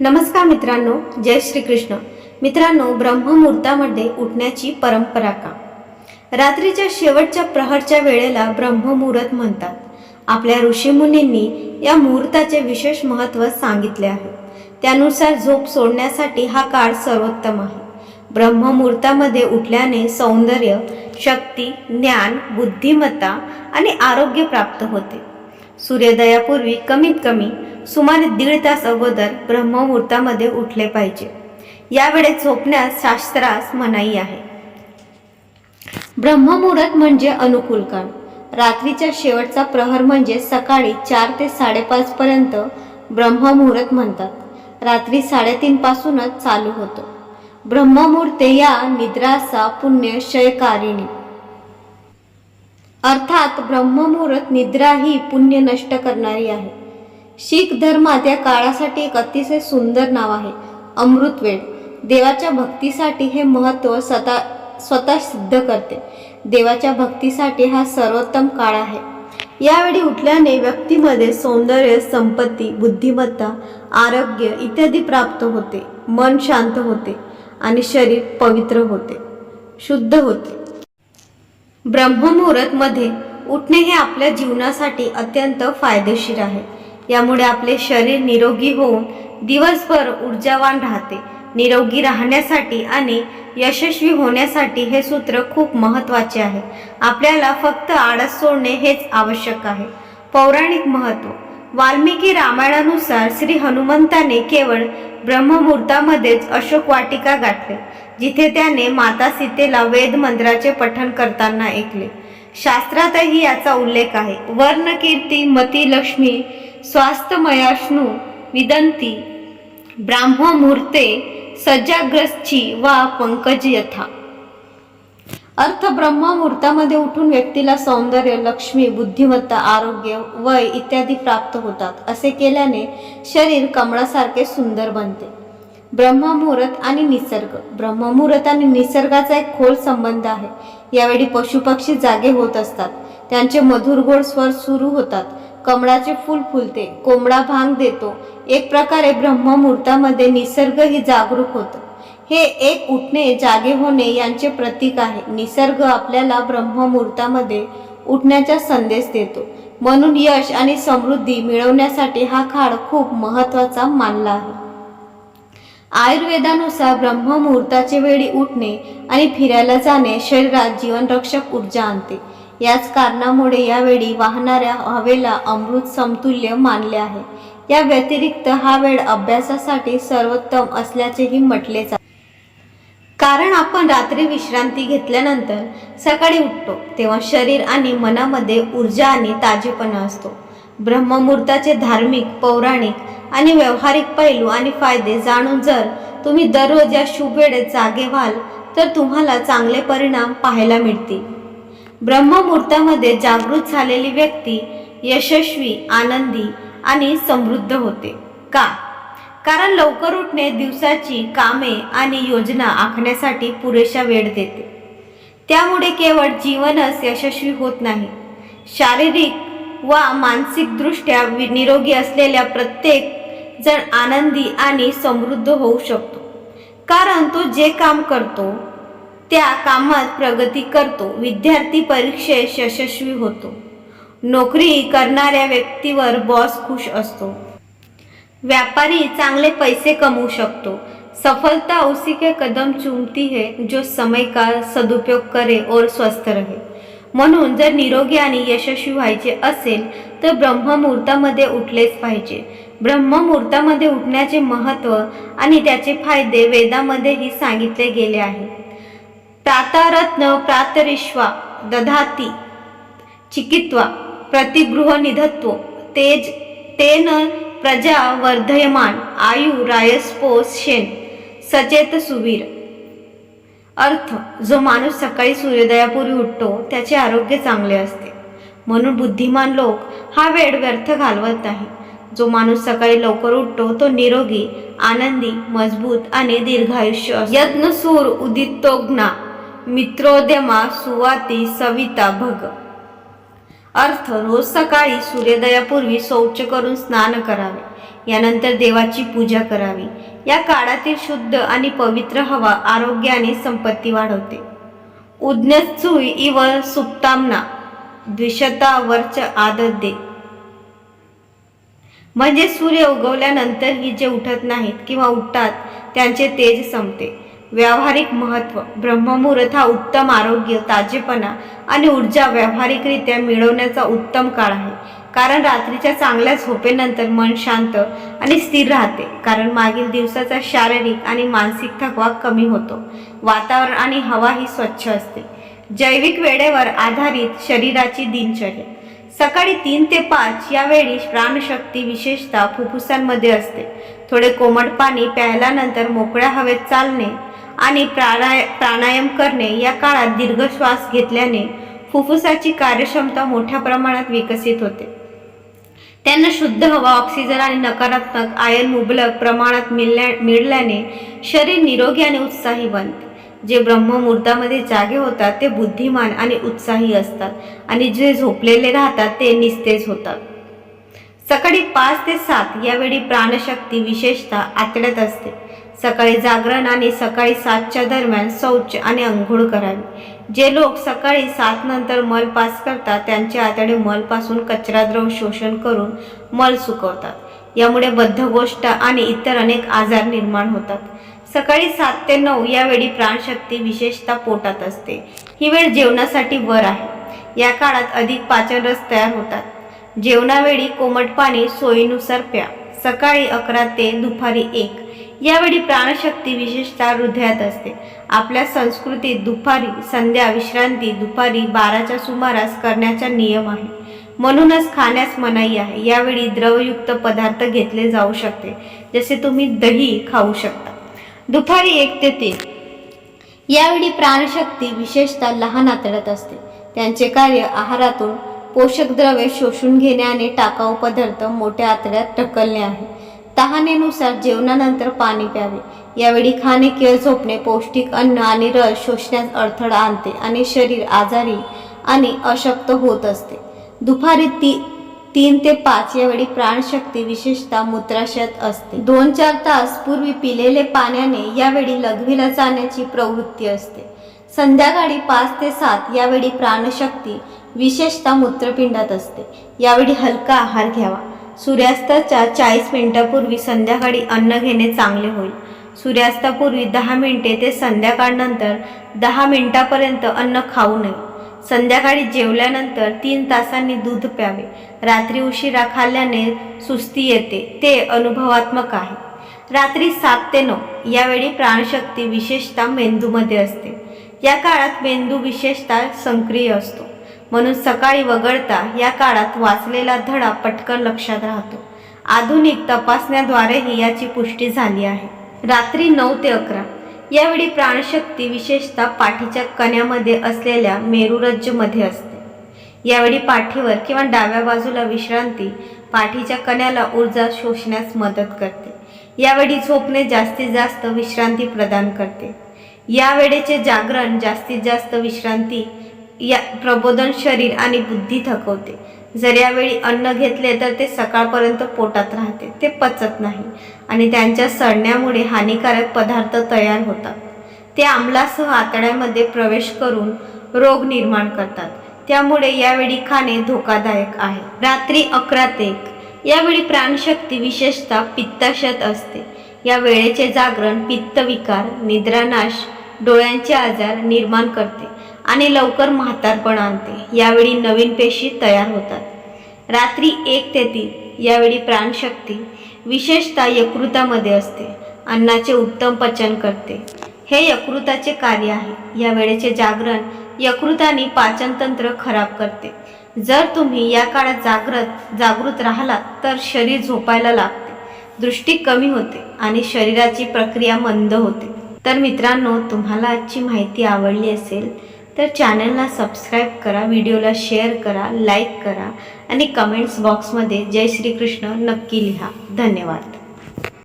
नमस्कार मित्रांनो जय श्रीकृष्ण. मित्रांनो ब्रह्ममुहूर्तामध्ये उठण्याची परंपरा का? रात्रीच्या शेवटच्या प्रहरच्या वेळेला ब्रह्ममुहूर्त म्हणतात. आपल्या ऋषीमुनींनी या मुहूर्ताचे विशेष महत्त्व सांगितले आहे. त्यानुसार झोप सोडण्यासाठी हा काळ सर्वोत्तम आहे. ब्रह्ममुहूर्तामध्ये उठल्याने सौंदर्य शक्ती ज्ञान बुद्धिमत्ता आणि आरोग्य प्राप्त होते. सूर्योदयापूर्वी कमीत कमी सुमारे दीड तास अगोदर ब्रह्ममुहूर्तामध्ये उठले पाहिजे. यावेळेस झोपण्यास शास्त्रास मनाई आहे. ब्रह्ममुहूर्त म्हणजे अनुकूल काळ. रात्रीच्या शेवटचा प्रहर म्हणजे सकाळी चार ते साडेपाच पर्यंत ब्रह्ममुहूर्त म्हणतात. रात्री साडेतीन पासूनच चालू होतो. ब्रह्ममुहूर्ते या निद्रासा पुण्य क्षयकारिणी. अर्थात ब्रह्ममुहूर्त निद्रा ही पुण्य नष्ट करणारी आहे. शीख धर्मात या काळासाठी एक अतिशय सुंदर नाव आहे अमृत वेळ देवाच्या भक्तीसाठी हे महत्त्व स्वतः स्वतः सिद्ध करते. देवाच्या भक्तीसाठी हा सर्वोत्तम काळ आहे. यावेळी उठल्याने व्यक्तीमध्ये सौंदर्य संपत्ती बुद्धिमत्ता आरोग्य इत्यादी प्राप्त होते. मन शांत होते आणि शरीर पवित्र होते शुद्ध होते. ब्रह्ममुहूर्त मध्ये उठणे हे आपल्या जीवनासाठी अत्यंत फायदेशीर आहे. यामुळे आपले शरीर निरोगी होऊन दिवसभर ऊर्जावान राहते. निरोगी राहण्यासाठी आणि यशस्वी होण्यासाठी हे सूत्र खूप महत्त्वाचे आहे. आपल्याला फक्त आळस सोडणे हेच आवश्यक आहे. पौराणिक महत्त्व. वाल्मिकी रामायणानुसार श्री हनुमंताने केवळ ब्रह्ममुहूर्तामध्येच अशोक वाटिका गाठले. जिथे त्याने माता सीतेला वेद मंत्राचे पठण करताना ऐकले. शास्त्रातही याचा उल्लेख आहे. वर्णकीर्ती मती लक्ष्मी स्वास्थमयाष्णू विदंती ब्राह्ममुहूर्ते सज्जाग्रस्ची वा पंकज यथा. अर्थ ब्रह्ममुहूर्तामध्ये उठून व्यक्तीला सौंदर्य लक्ष्मी बुद्धिमत्ता आरोग्य वय इत्यादी प्राप्त होतात. असे केल्याने शरीर कमळासारखे सुंदर बनते. ब्रह्ममुहूर्त आणि निसर्ग. ब्रह्ममुहूर्त आणि निसर्गाचा एक खोल संबंध आहे. यावेळी पशुपक्षी जागे होत असतात. त्यांचे मधुर गोड स्वर सुरू होतात. कमळाचे फूल फुलते. कोंबडा भांग देतो. एक प्रकारे ब्रह्ममुहूर्तामध्ये निसर्ग ही जागरूक होतं. हे एक उठणे जागे होणे यांचे प्रतीक आहे. निसर्ग आपल्याला ब्रह्ममुहूर्तामध्ये उठण्याचा संदेश देतो. म्हणून यश आणि समृद्धी मिळवण्यासाठी हा काळ खूप महत्त्वाचा मानला आहे. आयुर्वेदानुसार ब्रह्ममुहूर्ताचे वेळी उठणे आणि फिरायला जाणे शरीरात जीवनरक्षक ऊर्जा आणते. याच कारणामुळे यावेळी वाहणाऱ्या हवेला अमृत समतुल्य मानले आहे. या व्यतिरिक्त हा वेळ अभ्यासासाठी सर्वोत्तम असल्याचेही म्हटले जाते. कारण आपण रात्री विश्रांती घेतल्यानंतर सकाळी उठतो तेव्हा शरीर आणि मनामध्ये ऊर्जा आणि ताजेपणा असतो. ब्रह्ममुहूर्ताचे धार्मिक पौराणिक आणि व्यावहारिक पैलू आणि फायदे जाणून जर तुम्ही दररोज या शुभ वेळेत जागे व्हाल तर तुम्हाला चांगले परिणाम पाहायला मिळतील. ब्रह्ममुहूर्तामध्ये जागृत झालेली व्यक्ती यशस्वी आनंदी आणि समृद्ध होते. का? कारण लवकर उठणे दिवसाची कामे आणि योजना आखण्यासाठी पुरेशा वेळ देते. त्यामुळे केवळ जीवनच यशस्वी होत नाही. शारीरिक व मानसिकदृष्ट्या वि- निरोगी असलेल्या प्रत्येक जण आनंदी आणि समृद्ध होऊ शकतो. कारण तो जे काम करतो त्या कामात प्रगती करतो. विद्यार्थी परीक्षेत यशस्वी होतो. नोकरी करणाऱ्या व्यक्तीवर बॉस खुश असतो. व्यापारी चांगले पैसे कमवू शकतो. सफलता उसी के कदम चूमती है जो समय का सदुपयोग करे और स्वस्थ रहे. म्हणून जर निरोगी आणि यशस्वी व्हायचे असेल तर ब्रह्ममुहूर्तामध्ये उठलेच पाहिजे. ब्रह्ममुहूर्तामध्ये उठण्याचे महत्त्व आणि त्याचे फायदे वेदामध्येही सांगितले गेले आहे. प्रातारत्न प्रातरिश्वा दधाती चिकित्वा प्रतिगृह निधत्व तेज तेन प्रजा वर्धयमान आयु रायस्पोषेन सचेत सुवीर। अर्थ जो माणूस सकाळी सूर्योदयापूर्वी उठतो त्याचे आरोग्य चांगले असते. म्हणून बुद्धिमान लोक हा वेळ व्यर्थ घालवत नाही. जो माणूस सकाळी लवकर उठतो तो निरोगी आनंदी मजबूत आणि दीर्घायुष्य असतो. यज्ञ सूर उदितोग्ना मित्रोद्यमा सुवाती सविता भग. अर्थ रोज सकाळी सूर्योदयापूर्वी शौच करून स्नान करावे. यानंतर देवाची पूजा करावी. या काळातील शुद्ध आणि पवित्र हवा आरोग्य आणि संपत्ती वाढवते. उज्ञचुय इव सुप्तामना द्विशता वरच आदत दे. म्हणजे सूर्य उगवल्यानंतरही जे उठत नाहीत किंवा उठतात त्यांचे तेज संपते. व्यावहारिक महत्त्व ब्रह्ममुहूर्त हा उत्तम आरोग्य ताजेपणा आणि ऊर्जा व्यावहारिकरित्या मिळवण्याचा उत्तम काळ आहे. कारण रात्रीच्या चांगल्या झोपेनंतर मन शांत आणि स्थिर राहते. कारण मागील दिवसाचा शारीरिक आणि मानसिक थकवा कमी होतो. वातावरण आणि हवा ही स्वच्छ असते. जैविक वेळेवर आधारित शरीराची दिनचर्या. सकाळी तीन ते पाच या वेळी प्राणशक्ती विशेषतः फुफ्फुसांमध्ये असते. थोडे कोमट पाणी प्यायल्यानंतर मोकळ्या हवेत चालणे आणि प्राणाय प्राणायाम करणे या काळात दीर्घ श्वास घेतल्याने फुफ्फुसाची कार्यक्षमता मोठ्या प्रमाणात विकसित होते. त्यांना शुद्ध हवा ऑक्सिजन आणि नकारात्मक आयन मुबलक प्रमाणात मिळल्या मिळाल्याने शरीर निरोगी आणि उत्साही बनते. जे ब्रह्ममुहूर्तामध्ये जागे होतात ते बुद्धिमान आणि उत्साही असतात आणि जे झोपलेले राहतात ते निस्तेज होतात. सकाळी पाच ते सात यावेळी प्राणशक्ती विशेषतः आतड्यात असते. सकाळी जागरण आणि सकाळी सातच्या दरम्यान शौच आणि अंघोळ करावी. जे लोक सकाळी सात नंतर मल पास करतात त्यांच्या आतडे मलपासून कचराद्रव शोषण करून मल सुकवतात. यामुळे बद्धगोष्ठ आणि इतर अनेक आजार निर्माण होतात. सकाळी सात ते नऊ यावेळी प्राणशक्ती विशेषतः पोटात असते. ही वेळ जेवणासाठी वर आहे. या काळात अधिक पाचन रस तयार होतात. जेवणावेळी कोमट पाणी सोयीनुसार प्या. सकाळी अकरा ते दुपारी एक. यावेळी प्राणशक्ती विशेषतः हृदयात असते. आपल्या संस्कृतीत दुपारी संध्या विश्रांती दुपारी बाराच्या सुमारास करण्याचा नियम आहे. म्हणूनच खाण्यास मनाई आहे. यावेळी द्रवयुक्त पदार्थ घेतले जाऊ शकते जसे तुम्ही दही खाऊ शकता. दुपारी एक ते तीन. यावेळी प्राणशक्ती विशेषतः लहान आतड्यात असते. त्यांचे कार्य आहारातून पोषक द्रव्ये शोषून घेणे आणि टाकाऊ पदार्थ मोठ्या आतड्यात ढकलणे आहे. तहानेनुसार जेवणानंतर पाणी प्यावे. यावेळी खाणे किंवा झोपणे पौष्टिक अन्न आणि रस शोषण्यास अडथळा आणते आणि शरीर आजारी आणि अशक्त होत असते. दुपारी ती तीन ते पाच यावेळी प्राणशक्ती विशेषतः मूत्राशयात असते. दोन चार तास पूर्वी पिलेले पाण्याने यावेळी लघवीला जाण्याची प्रवृत्ती असते. संध्याकाळी पाच ते सात यावेळी प्राणशक्ती विशेषतः मूत्रपिंडात असते. यावेळी हलका आहार घ्यावा. सूर्यास्ताच्या चाळीस मिनिटापूर्वी संध्याकाळी अन्न घेणे चांगले होईल. सूर्यास्तापूर्वी दहा मिनिटे ते संध्याकाळनंतर दहा मिनिटापर्यंत अन्न खाऊ नये. संध्याकाळी जेवल्यानंतर तीन तासांनी दूध प्यावे. रात्री उशिरा खाल्ल्याने सुस्ती येते ते अनुभवात्मक आहे. रात्री सात ते नऊ यावेळी प्राणशक्ती विशेषतः मेंदूमध्ये असते. या काळात मेंदू विशेषतः सक्रिय असतो. म्हणून सकाळी वगळता या काळात वाचलेला धडा पटकन लक्षात राहतो. आधुनिक तपासण्याद्वारेही याची पुष्टी झाली आहे. रात्री नऊ ते अकरा. यावेळी प्राणशक्ती विशेषतः पाठीच्या कण्यामध्ये असलेल्या मेरुरज्जमध्ये असते. यावेळी पाठीवर किंवा डाव्या बाजूला विश्रांती पाठीच्या कण्याला ऊर्जा शोषण्यास मदत करते. यावेळी झोपणे जास्तीत जास्त विश्रांती प्रदान करते. या वेळेचे जागरण जास्तीत जास्त विश्रांती या प्रबोधन शरीर आणि बुद्धी थकवते. जर यावेळी अन्न घेतले तर ते सकाळपर्यंत पोटात राहते. ते पचत नाही आणि त्यांच्या सडण्यामुळे हानिकारक पदार्थ तयार होतात. ते आम्लासह आतड्यामध्ये प्रवेश करून रोग निर्माण करतात. त्यामुळे यावेळी खाणे धोकादायक आहे. रात्री अकरा ते एक. यावेळी प्राणशक्ती विशेषतः पित्ताशत असते. या वेळेचे जागरण पित्तविकार निद्रानाश डोळ्यांचे आजार निर्माण करते. आणि लवकर म्हातारपण आणते. यावेळी नवीन पेशी तयार होतात. रात्री एक ते तीन यावेळी प्राणशक्ती विशेषतः यकृतामध्ये असते. अन्नाचे उत्तम पचन करते. हे यकृताचे कार्य आहे. या वेळेचे जागरण यकृताने पाचनतंत्र खराब करते. जर तुम्ही या काळात जागृत जागृत राहिलात तर शरीर झोपायला लागते. दृष्टी कमी होते आणि शरीराची प्रक्रिया मंद होते. तर मित्रांनो तुम्हाला आजची माहिती आवडली असेल तर चॅनलला सबस्क्राईब करा व्हिडिओला शेअर करा लाईक करा आणि कमेंट्स बॉक्समध्ये जय श्रीकृष्ण नक्की लिहा. धन्यवाद.